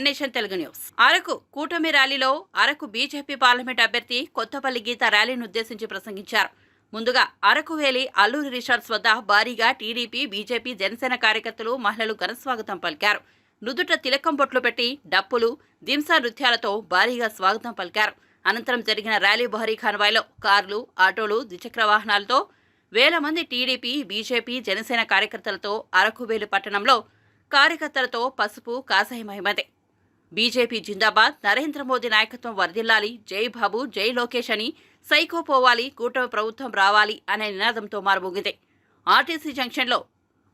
One nation Telugu news Araku కూటమి ర్యాలీలో Araku BJP parliament అభ్యర్థి కొత్తపల్లి గీత ర్యాలీని ఉద్దేశించి ప్రసంగించారు. ముందుగా అరకు వేలి అల్లూరి రిసార్ట్స్ వద్ద భారీగా టీడీపీ బీజేపీ జనసేన కార్యకర్తలు మహిళలు ఘనస్వాగతం పలికారు. నుదుట తిలకం బొట్లు పెట్టి డప్పులు దింసా నృత్యాలతో భారీగా స్వాగతం పలికారు. అనంతరం జరిగిన ర్యాలీ భారీ కాన్వాయ్లో కార్లు ఆటోలు ద్విచక్ర వాహనాలతో వేల మంది టీడీపీ బీజేపీ జనసేన కార్యకర్తలతో అరకువేలు పట్టణంలో కార్యకర్తలతో పసుపు కాషాయమయమదే. బీజేపీ జిందాబాద్ నరేంద్ర మోదీ నాయకత్వం వర్ధిల్లాలి జై బాబు జై లోకేష్ అని సైకో పోవాలి కూటమి ప్రభుత్వం రావాలి అనే నినాదంతో మారుమోగింది. ఆర్టీసీ జంక్షన్లో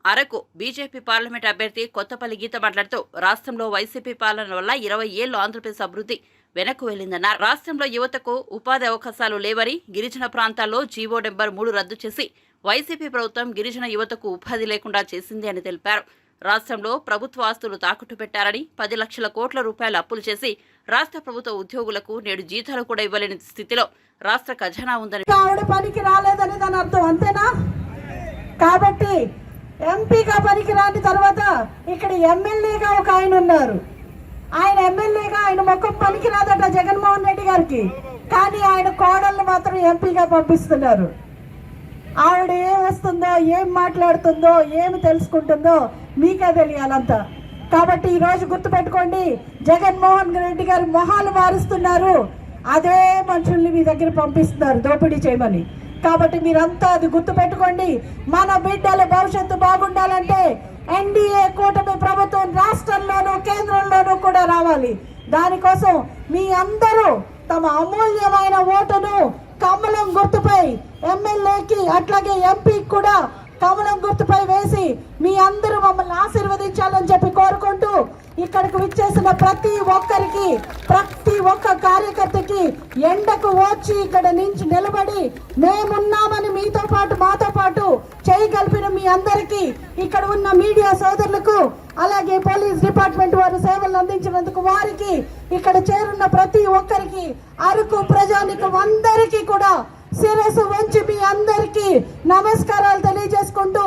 అరకు బీజేపీ పార్లమెంట్ అభ్యర్థి కొత్తపల్లి గీత మాట్లాడుతూ రాష్ట్రంలో వైసీపీ పాలన వల్ల ఇరవై ఏళ్ళు ఆంధ్రప్రదేశ్ అభివృద్ధి వెనక్కు వెళ్ళిందన్నారు రాష్ట్రంలో యువతకు ఉపాధి అవకాశాలు లేవని గిరిజన ప్రాంతాల్లో జీవో నెంబర్ మూడు రద్దు చేసి వైసీపీ ప్రభుత్వం గిరిజన యువతకు ఉపాధి లేకుండా చేసింది అని తెలిపారు. రాష్ట్రంలో ప్రభుత్వ ఆస్తులు తాకట్టు పెట్టారని పది లక్షల కోట్ల రూపాయల అప్పులు చేసి రాష్ట్ర ప్రభుత్వ ఉద్యోగులకు నేడు జీతాలు కూడా ఇవ్వలేని స్థితిలో రాష్ట్ర ఖజానా ఉందని ఆవిడ పనికి రాలేదని దాని అర్థం అంతేనా? కాబట్టి ఎంపీగా పనికి రాని తర్వాత ఇక్కడ ఎమ్మెల్యేగా ఒక ఆయన ఉన్నారు. ఆయన ఎమ్మెల్యేగా ఆయన ముఖం పనికి రాదట జగన్మోహన్ రెడ్డి గారికి. కానీ ఆయన కోడల్ని మాత్రం ఎంపీగా పంపిస్తున్నారు. ఆవిడ ఏం వస్తుందో ఏం మాట్లాడుతుందో ఏమి తెలుసుకుంటుందో మీకే తెలియాలంతా. కాబట్టి ఈరోజు గుర్తుపెట్టుకోండి జగన్మోహన్ రెడ్డి గారు మొహాలు మారుస్తున్నారు. అదే మనుషుల్ని మీ దగ్గర పంపిస్తున్నారు దోపిడీ చేయమని. కాబట్టి మీరంతా అది గుర్తుపెట్టుకోండి మన బిడ్డల భవిష్యత్తు బాగుండాలంటే ఎన్డీఏ కూటమి ప్రభుత్వం రాష్ట్రంలోనూ కేంద్రంలోనూ కూడా రావాలి. దానికోసం మీ అందరూ తమ అమూల్యమైన ఓటును కమలం గుర్తుపై ఎమ్మెల్యేకి అట్లాగే ఎంపీకి కూడా కమలం గుర్తుపై వేసి మీ అందరూ మమ్మల్ని ఆశీర్వదించాలని చెప్పి కోరుకుంటూ ఇక్కడికి విచ్చేసిన ప్రతి ఒక్కరికి ప్రతి ఒక్క కార్యకర్తకి ఎండకు వచ్చి ఇక్కడ నుంచి నిలబడి మేమున్నామని మీతో పాటు మాతో పాటు చేయగలిపిన మీ అందరికీ ఇక్కడ ఉన్న మీడియా సోదరులకు అలాగే పోలీస్ డిపార్ట్మెంట్ వారు సేవలు అందించినందుకు వారికి ఇక్కడ చేరున్న ప్రతి ఒక్కరికి అరకు ప్రజానికం అందరికీ కూడా శిరస్సు వంచి మీ అందరికీ నమస్కారాలు తెలియజేసుకుంటూ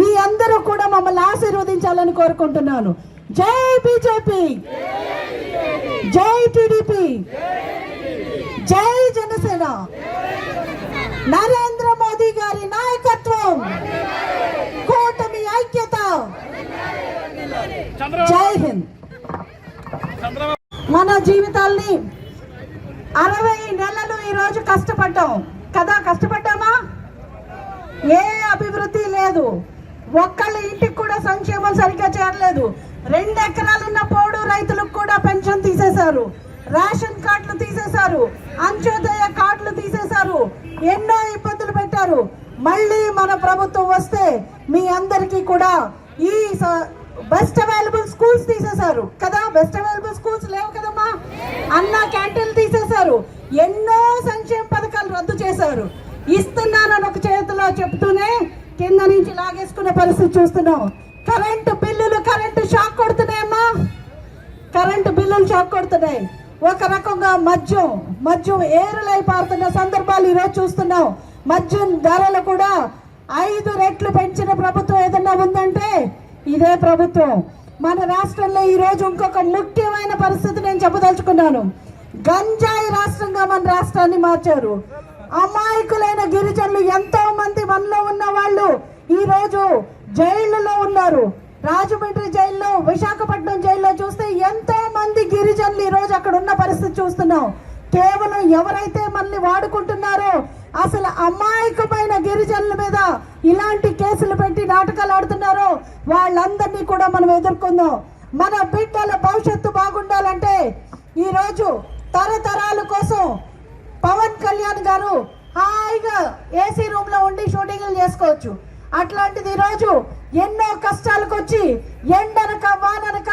మీ అందరూ కూడా మమ్మల్ని ఆశీర్వదించాలని కోరుకుంటున్నాను. జై బీజేపీ. జై టీడీపీ. జై జనసేన. నరేంద్ర మోదీ గారి నాయకత్వం. కూటమి ఐక్యత. జై హింద్. మన జీవితాల్ని అరవై నెలలు ఈ రోజు కష్టపడ్డాం. కదా కష్టపడ్డామా? ఏ అభివృద్ధి లేదు. ఒక్కళ్ళ ఇంటికి కూడా సంక్షేమం సరిగ్గా చేరలేదు. రెండు ఎకరాలున్న పోడు రైతులకు కూడా పెన్షన్ తీసేశారు. రేషన్ కార్డులు తీసేశారు. అంత్యోదయ కార్డులు తీసేశారు. ఎన్నో ఇబ్బందులు పెట్టారు. మళ్ళీ మన ప్రభుత్వం వస్తే మీ అందరికీ కూడా ఈ బెస్ట్ అవైలబుల్ స్కూల్స్ తీసేశారు. కదా? బెస్ట్ అవైలబుల్ స్కూల్స్ లేవు కదమ్మా? అన్న క్యాంటీన్లు తీసేశారు. ఎన్నో సంక్షేమ పథకాలు రద్దు చేశారు. ఇస్తున్నానని ఒక చేతిలో చెప్తూనే కింద నుంచి లాగేసుకునే పరిస్థితి చూస్తున్నాం. కరెంటు బిల్లులు కరెంటు షాక్ కొడుతున్నాయమ్మా కరెంటు బిల్లులు షాక్ కొడుతున్నాయి. ఒక రకంగా మద్యం మద్యం ఏరులై పారుతున్న సందర్భాలు ఈరోజు చూస్తున్నాం. మద్యం ధరలు కూడా ఐదు రెట్లు పెంచిన ప్రభుత్వం ఏదన్నా ఉందంటే ఇదే ప్రభుత్వం. మన రాష్ట్రంలో ఈరోజు ఇంకొక ముఖ్యమైన పరిస్థితి నేను చెప్పదలుచుకున్నాను. గంజాయి రాష్ట్రంగా మన రాష్ట్రాన్ని మార్చారు. అమాయకులైన గిరిజనులు ఎంతో మంది మనలో ఉన్న వాళ్ళు ఈరోజు జైళ్ళలో ఉన్నారు. రాజమండ్రి జైల్లో విశాఖపట్నం జైల్లో చూస్తే ఎంతో మంది గిరిజనులు ఈ రోజు అక్కడ ఉన్న పరిస్థితి చూస్తున్నాం. కేవలం ఎవరైతే మనల్ని వాడుకుంటున్నారో అసలు అమాయకమైన గిరిజనుల మీద ఇలాంటి కేసులు పెట్టి నాటకాలు ఆడుతున్నారో వాళ్ళందరినీ కూడా మనం ఎదుర్కొందాం. మన బిడ్డల భవిష్యత్తు బాగుండాలంటే ఈరోజు తరతరాల కోసం పవన్ కళ్యాణ్ గారు హాయిగా ఏసీ రూమ్లో ఉండి షూటింగ్లు చేసుకోవచ్చు. అట్లాంటిది ఈరోజు ఎన్నో కష్టాలకు వచ్చి ఎండనక వాననక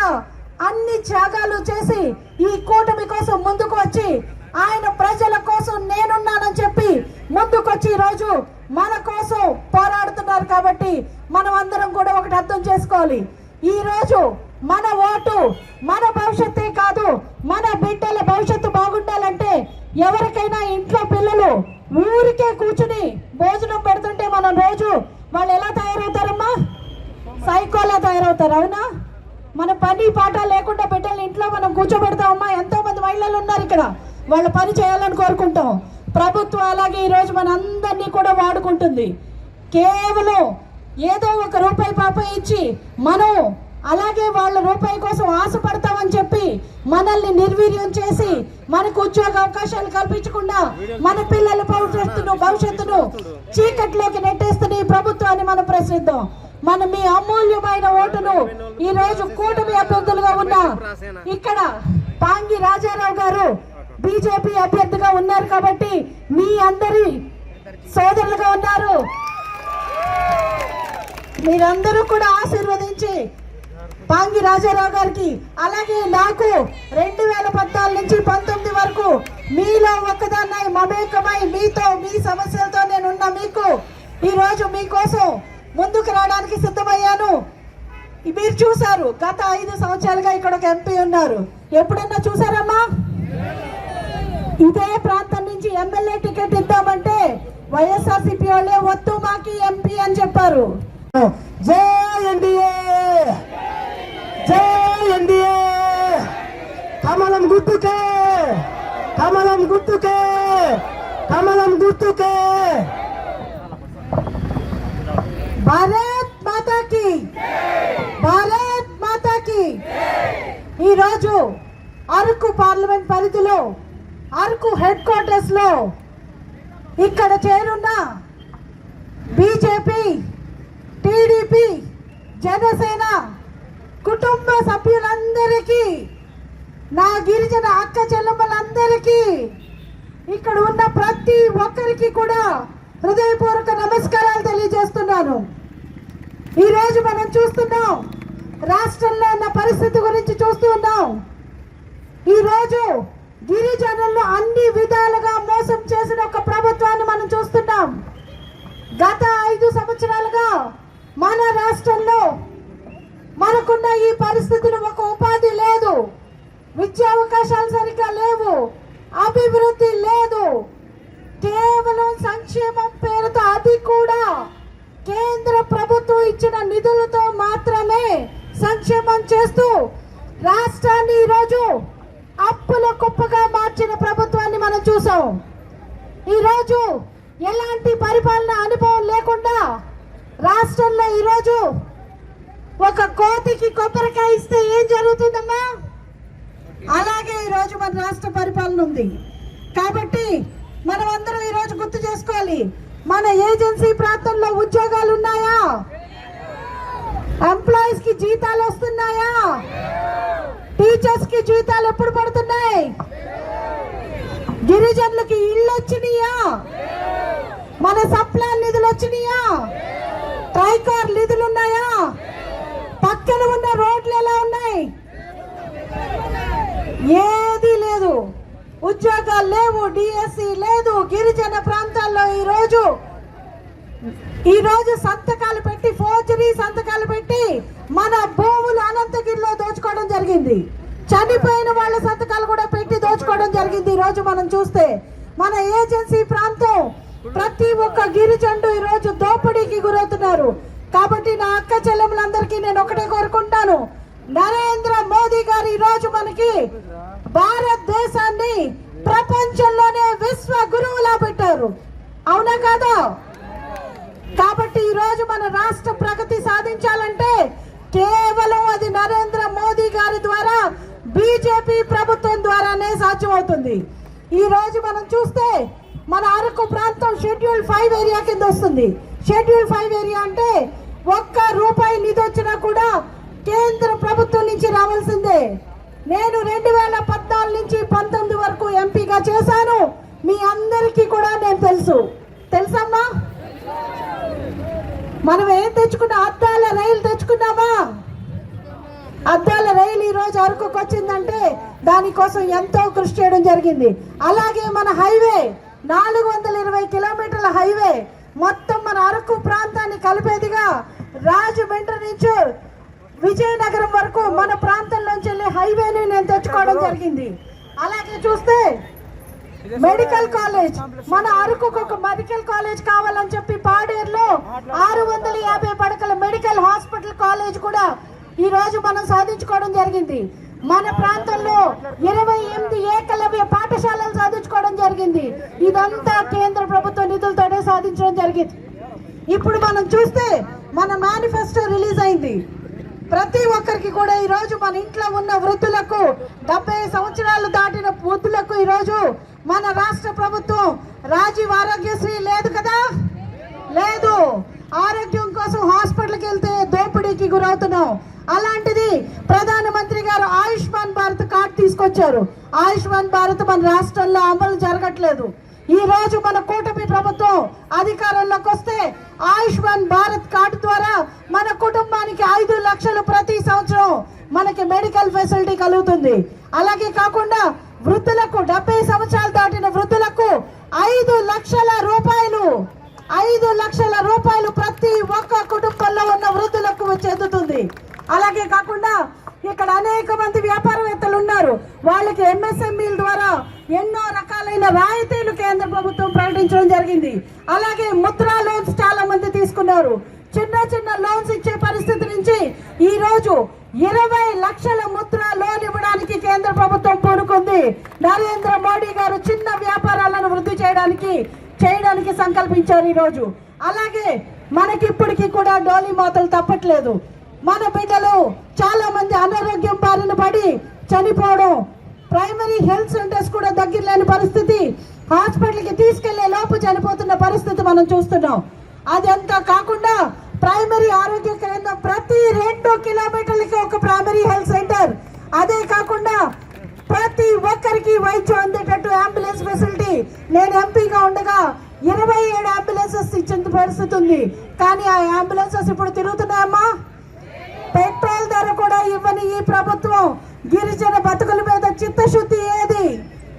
అన్ని త్యాగాలు చేసి ఈ కూటమి కోసం ముందుకు వచ్చి ఆయన ప్రజల కోసం నేనున్నానని చెప్పి ముందుకొచ్చి ఈరోజు మన కోసం పోరాడుతున్నారు కాబట్టి మనం అందరం కూడా ఒకటి అర్థం చేసుకోవాలి. ఈరోజు మన ఓటు మన భవిష్యత్తే కాదు మన బిడ్డల భవిష్యత్తు బాగుండాలంటే ఎవరికైనా ఇంట్లో పిల్లలు ఊరికే కూర్చుని భోజనం పెడుతుంటే మనం రోజు వాళ్ళు ఎలా తయారవుతారమ్మా? సైకోలా తయారవుతారు అవునా? మన పని పాట లేకుండా పెట్టాలి ఇంట్లో మనం కూర్చోబెడతామమ్మా. ఎంతో మంది మహిళలు ఉన్నారు ఇక్కడ. వాళ్ళ పని చేయాలని కోరుకుంటాం. ప్రభుత్వం అలాగే ఈరోజు మన అందరినీ కూడా వాడుకుంటుంది. కేవలం ఏదో ఒక రూపాయి పాప ఇచ్చి మనం అలాగే వాళ్ళ రూపాయి కోసం ఆశపడతామని చెప్పి మనల్ని నిర్వీర్యం చేసి మనకు ఉద్యోగ అవకాశాలు కల్పించకుండా మన పిల్లల భవిష్యత్తును భవిష్యత్తును చీకట్లోకి నెట్టేస్తున్న ఈ ప్రభుత్వాన్ని మనం ప్రశ్నిద్దాం. మన మీ అమూల్యమైన ఓటును ఈ రోజు కూటమి అభ్యర్థులుగా ఉన్న ఇక్కడ పాంగి రాజారావు గారు బీజేపీ అభ్యర్థిగా ఉన్నారు కాబట్టి మీ అందరి సోదరులుగా ఉన్నారు. మీరందరూ కూడా ఆశీర్వదించి పాంగి రాజారావు గారికి అలాగే నాకు రెండు వేల పద్నాలుగు నుంచి పంతొమ్మిది వరకు మీలో ఒక్కదాన్నై మమేకమై మీతో మీ సమస్యలతో నేనున్న మీకు. ఈరోజు మీకోసం ముందుకు రావడానికి సిద్ధమయ్యాను. మీరు చూశారు గత ఐదు సంవత్సరాలుగా ఇక్కడ ఒక ఎంపీ ఉన్నారు. ఎప్పుడన్నా చూసారమ్మా ఇదే ప్రాంతం నుంచి ఎమ్మెల్యే టికెట్ ఇద్దామంటే వైఎస్ఆర్సీపీ వాళ్ళే వద్దు మాకి ఎంపీ అని చెప్పారు. జై ఎన్డీఏ! జై ఎన్డీఏ! కమలం గుర్తుకే! కమలం గుర్తుకే! కమలం గుర్తుకే! భారత్ మాతాకి! భారత్ మాతాకి! ఈరోజు అరకు పార్లమెంట్ పరిధిలో అరకు హెడ్ క్వార్టర్స్లో ఇక్కడ చేరున్న బీజేపీ టీడీపీ జనసేన కుటుంబ సభ్యులందరికీ నా గిరిజన అక్క చెల్లెమ్మలందరికీ ఇక్కడ ఉన్న ప్రతి ఒక్కరికి కూడా హృదయపూర్వక నమస్కారాలు తెలియజేస్తున్నాను. ఈరోజు మనం చూస్తున్నాం రాష్ట్రంలో ఉన్న పరిస్థితి గురించి చూస్తూ ఉన్నాం. ఈరోజు గిరిజనులను అన్ని విధాలుగా మోసం చేసిన ఒక ప్రభుత్వాన్ని మనం చూస్తున్నాం. గత ఐదు సంవత్సరాలుగా మన రాష్ట్రంలో మనకున్న ఈ పరిస్థితులు ఒక ఉపాధి లేదు. విద్యా అవకాశాలు సరిగ్గా లేవు. అభివృద్ధి లేదు. కేవలం సంక్షేమం పేరుతో అది కూడా కేంద్ర ప్రభుత్వం ఇచ్చిన నిధులతో మాత్రమే సంక్షేమం చేస్తూ రాష్ట్రాన్ని ఈరోజు అప్పుల కుప్పగా మార్చిన ప్రభుత్వాన్ని మనం చూసాం. ఈరోజు ఎలాంటి పరిపాలన అనుభవం లేకుండా రాష్ట్రంలో ఈరోజు ఒక కోతికి కొబ్బరికాయ ఇస్తే ఏం జరుగుతుందమ్మా? అలాగే ఈరోజు మన రాష్ట్ర పరిపాలన ఉంది. కాబట్టి మనం అందరం ఈరోజు గుర్తు చేసుకోవాలి. మన ఏజెన్సీ ప్రాంతంలో ఉద్యోగాలు ఉన్నాయా? ఎంప్లాయీస్కి జీతాలు వస్తున్నాయా? టీచర్స్కి జీతాలు ఎప్పుడు పడుతున్నాయి? గిరిజనులకి ఇళ్ళు వచ్చినాయా? మన సప్లాన్ నిధులు వచ్చినాయా ట్రైకార్ నిధులు ఉన్నాయా పక్కన ఉన్న రోడ్లు ఎలా ఉన్నాయి ఏది లేదు. ఉద్యోగాలు లేవు డిఎస్సి లేదు. గిరిజన ప్రాంతాల్లో ఈ రోజు ఈ రోజు సంతకాలు పెట్టి ఫోర్జరీ సంతకాలు పెట్టి మన భూములు అనంతగిరిలో దోచుకోవడం జరిగింది. చనిపోయిన వాళ్ళ సంతకాలు కూడా పెట్టి దోచుకోవడం జరిగింది ఈ రోజు మనం చూస్తే. మన ఏజెన్సీ ప్రాంతం ప్రతి ఒక్క గిరిజనుడు ఈ రోజు దోపిడీకి గురవుతున్నారు. కాబట్టి నా అక్క చెల్లెములందరికీ నేను ఒకటే కోరుకుంటాను. నరేంద్ర మోదీ గారు ఈ రోజు మనకి భారతదేశాన్ని ప్రపంచంలోనే విశ్వ గురువులా పెట్టారు. అవునా కాదా? కాబట్టి ఈ రోజు మన రాష్ట్ర ప్రగతి సాధించాలంటే కేవలం అది నరేంద్ర మోదీ గారి ద్వారా బీజేపీ ప్రభుత్వం ద్వారానే సాధ్యమవుతుంది. ఈ రోజు మనం చూస్తే మన అరకు ప్రాంతం షెడ్యూల్ ఫైవ్ ఏరియా కింద వస్తుంది. షెడ్యూల్ ఫైవ్ ఏరియా అంటే ఒక్క రూపాయి నిధి వచ్చినా కూడా కేంద్ర ప్రభుత్వం నుంచి రావాల్సిందే. నేను రెండు వేల పద్నాలుగు నుంచి పంతొమ్మిది వరకు ఎంపీగా చేశాను. మీ అందరికీ కూడా నేను తెలుసు. తెలుసమ్మా? మనం ఏం తెచ్చుకున్నా అద్దాల రైలు తెచ్చుకున్నామా? అద్దాల రైలు ఈ రోజు అరకుకు వచ్చిందంటే దానికోసం ఎంతో కృషి చేయడం జరిగింది. అలాగే మన హైవే నాలుగు వందల ఇరవై కిలోమీటర్ల హైవే మొత్తం మన అరకు ప్రాంతాన్ని కలిపేదిగా రాజమండ్రి నుంచి విజయనగరం వరకు మన ప్రాంతంలోంచి వెళ్ళే హైవేని నేను తెచ్చుకోవడం జరిగింది. అలాగే చూస్తే మెడికల్ కాలేజ్ మన అరకుకు ఒక మెడికల్ కాలేజ్ కావాలని చెప్పి పాడేరులో ఆరు వందల యాభై పడకల మెడికల్ హాస్పిటల్ కాలేజ్ కూడా ఈ రోజు మనం సాధించుకోవడం జరిగింది. మన ప్రాంతంలో ఇరవై ఎనిమిది ఏకలవ్య పాఠశాలలు సాధించుకోవడం జరిగింది. ఇదంతా కేంద్ర ప్రభుత్వ నిధులతోనే సాధించడం జరిగింది. ఇప్పుడు మనం చూస్తే మన మేనిఫెస్టో రిలీజ్ ప్రతి ఒక్కరికి కూడా ఈరోజు మన ఇంట్లో ఉన్న వృద్ధులకు డెబ్బై సంవత్సరాలు దాటిన వృద్ధులకు ఈరోజు మన రాష్ట్ర ప్రభుత్వం రాజీవ్ ఆరోగ్యశ్రీ లేదు కదా? లేదు. ఆరోగ్యం కోసం హాస్పిటల్కి వెళ్తే దోపిడీకి గురవుతున్నాం. అలాంటిది ప్రధానమంత్రి గారు ఆయుష్మాన్ భారత్ కార్డు తీసుకొచ్చారు. ఆయుష్మాన్ భారత్ మన రాష్ట్రంలో అమలు జరగట్లేదు. ఈ రోజు మన కూటమి ప్రభుత్వం అధికారంలోకి వస్తే ఆయుష్మాన్ భారత్ కార్డు ద్వారా మన కుటుంబానికి ఐదు లక్షలు ప్రతి సంవత్సరం మనకి మెడికల్ ఫెసిలిటీ కలుగుతుంది. అలాగే కాకుండా వృద్ధులకు డెబ్బై సంవత్సరాలు దాటిన వృద్ధులకు ఐదు లక్షల రూపాయలు ఐదు లక్షల రూపాయలు ప్రతి ఒక్క కుటుంబంలో ఉన్న వృద్ధులకు చెందుతుంది అలాగే కాకుండా ఇక్కడ అనేక మంది వ్యాపారవేత్తలు ఉన్నారు. వాళ్ళకి ఎంఎస్ఎంఈల ద్వారా ఎన్నో రకాలైన రాయితీలు కేంద్ర ప్రభుత్వం ప్రకటించడం జరిగింది. అలాగే ముద్రా లోన్స్ చాలా మంది తీసుకున్నారు. చిన్న చిన్న లోన్స్ ఇచ్చే పరిస్థితి నుంచి ఈ రోజు ఇరవై లక్షల ముద్రా లోన్ ఇవ్వడానికి కేంద్ర ప్రభుత్వం పూనుకుంది. నరేంద్ర మోడీ గారు చిన్న వ్యాపారాలను వృద్ధి చేయడానికి చేయడానికి సంకల్పించారు ఈ రోజు. అలాగే మనకిప్పటికీ కూడా డోలీ మాతలు తప్పట్లేదు. మన బిడ్డలు చాలా మంది అనారోగ్యం బారిన పడి చనిపోవడం ప్రైమరీ హెల్త్ సెంటర్స్ కూడా దగ్గర లేని పరిస్థితి. హాస్పిటల్కి తీసుకెళ్ళే లోపు చనిపోతున్న పరిస్థితి మనం చూస్తున్నాం. అదంతా కాకుండా ప్రైమరీ ఆరోగ్య కేంద్రం ప్రతి రెండు కిలోమీటర్లకి ఒక ప్రైమరీ హెల్త్ సెంటర్. అదే కాకుండా ప్రతి ఒక్కరికి వైద్యం అందేటట్టు అంబులెన్స్ ఫెసిలిటీ. నేను ఎంపీగా ఉండగా ఇరవై ఏడు అంబులెన్సెస్ ఇచ్చిన పరిస్థితి ఉంది. కానీ ఆ అంబులెన్సెస్ ఇప్పుడు తిరుగుతున్నాయమ్మా? పెట్రోల్ ధర కూడా ఇవ్వని ఈ ప్రభుత్వం గిరిజన బతుకుల మీద చిత్తశుద్ధి ఏది?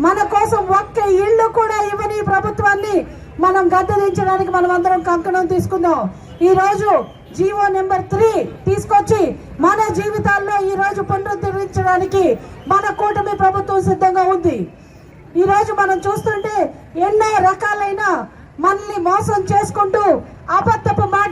మన కోసం ఒక్క ఇల్లు కూడా ఇవ్వని ప్రభుత్వాన్ని మనం గద్దెదించడానికి మనం అందరం కంకణం తీసుకుందాం. ఈ రోజు జీవో నెంబర్ త్రీ తీసుకొచ్చి మన జీవితాల్లో ఈ రోజు పునరుద్ధరించడానికి మన కూటమి ప్రభుత్వం సిద్ధంగా ఉంది. ఈ రోజు మనం చూస్తుంటే ఎన్నో రకాలైన మనల్ని మోసం చేసుకుంటూ అబద్ధపు మాట